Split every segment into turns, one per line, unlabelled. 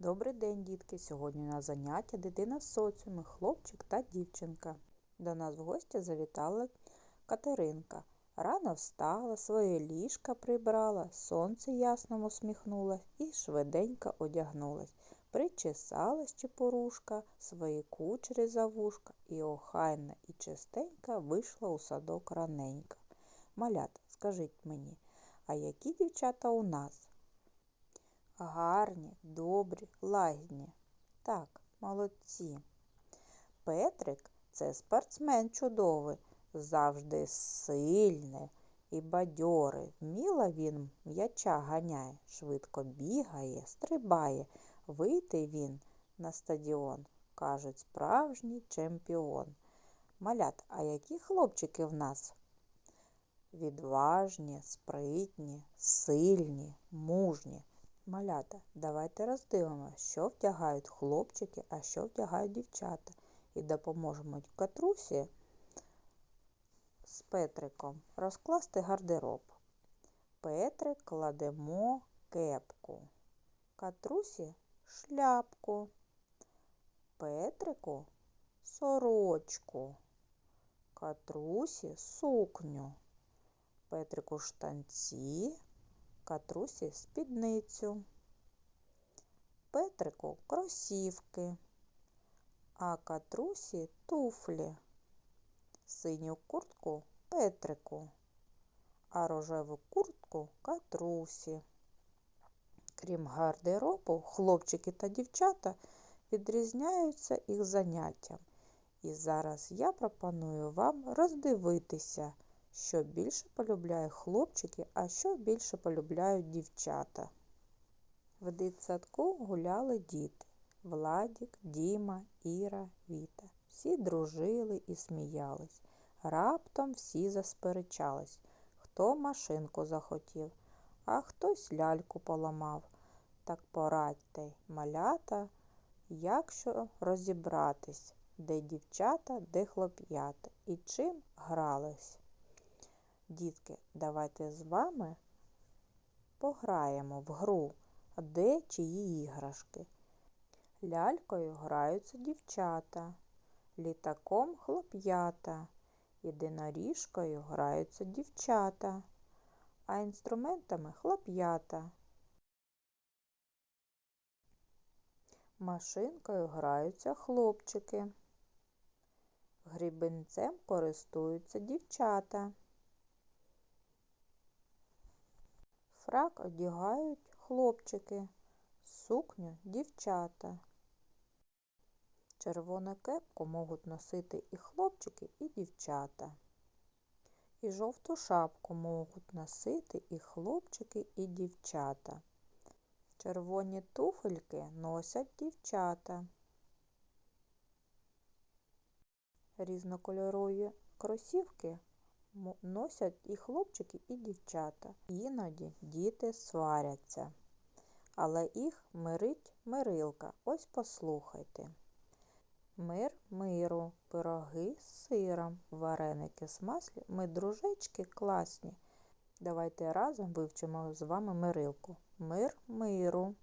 Добрий день, дітки! Сьогодні на заняття дитина з соціуму, хлопчик та дівчинка. До нас в гості завітала Катеринка. Рано встала, своє ліжка прибрала, сонце ясно усміхнулась і швиденько одягнулась. Причесалась чепурушка, свої кучері за вушка, і охайна і чистенька вийшла у садок раненько. Малята, скажіть мені, а які дівчата у нас? Гарні, добрі, лагідні. Так, молодці. Петрик це спортсмен чудовий, завжди сильний і бадьорий. Вміло він м'яча ганяє, швидко бігає, стрибає. Вийти він на стадіон, кажуть, справжній чемпіон. Малят, а які хлопчики в нас? Відважні, спритні, сильні, мужні. Малята, давайте роздивимося, що вдягають хлопчики, а що вдягають дівчата. І допоможемо Катрусі з Петриком розкласти гардероб. Петрик кладемо кепку, Катрусі шляпку, Петрику сорочку, Катрусі сукню, Петрику штанці. Катрусі спідницю, Петрику кросівки, а катрусі туфлі, синю куртку Петрику, а рожеву куртку катрусі. Крім гардеробу, хлопчики та дівчата відрізняються їх заняттям. І зараз я пропоную вам роздивитися що більше полюбляють хлопчики, а що більше полюбляють дівчата. В дитсадку гуляли діти Владік, Діма, Іра, Віта. Всі дружили і сміялись. Раптом всі засперечались, хто машинку захотів, а хтось ляльку поламав. Так порадьте, малята, як що розібратись, де дівчата, де хлоп'ята і чим грались. Дітки, давайте з вами пограємо в гру, де чиї іграшки. Лялькою граються дівчата, літаком хлоп'ята, єдиноріжкою граються дівчата, а інструментами хлоп'ята. Машинкою граються хлопчики. Грібенцем користуються дівчата. Фрак одягають хлопчики, сукню дівчата. Червону кепку можуть носити і хлопчики, і дівчата. І жовту шапку можуть носити і хлопчики, і дівчата. Червоні туфельки носять дівчата. Різнокольорові кросівки носять і хлопчики, і дівчата. Іноді діти сваряться, але їх мирить мирилка. Ось послухайте. Мир миру, пироги з сиром, вареники з маслі, ми дружечки класні. Давайте разом вивчимо з вами мирилку. Мир миру,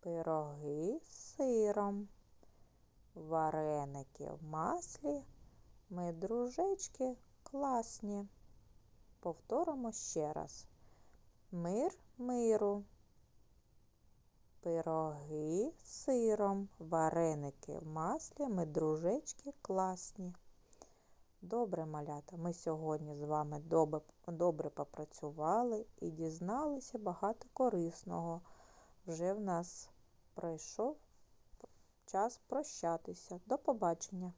пироги з сиром, вареники в маслі, ми дружечки класні. Повторимо ще раз. Мир миру, пироги сиром, вареники в маслі, ми дружечки класні. Добре, малята, ми сьогодні з вами добре, добре попрацювали і дізналися багато корисного. Вже в нас пройшов час прощатися. До побачення!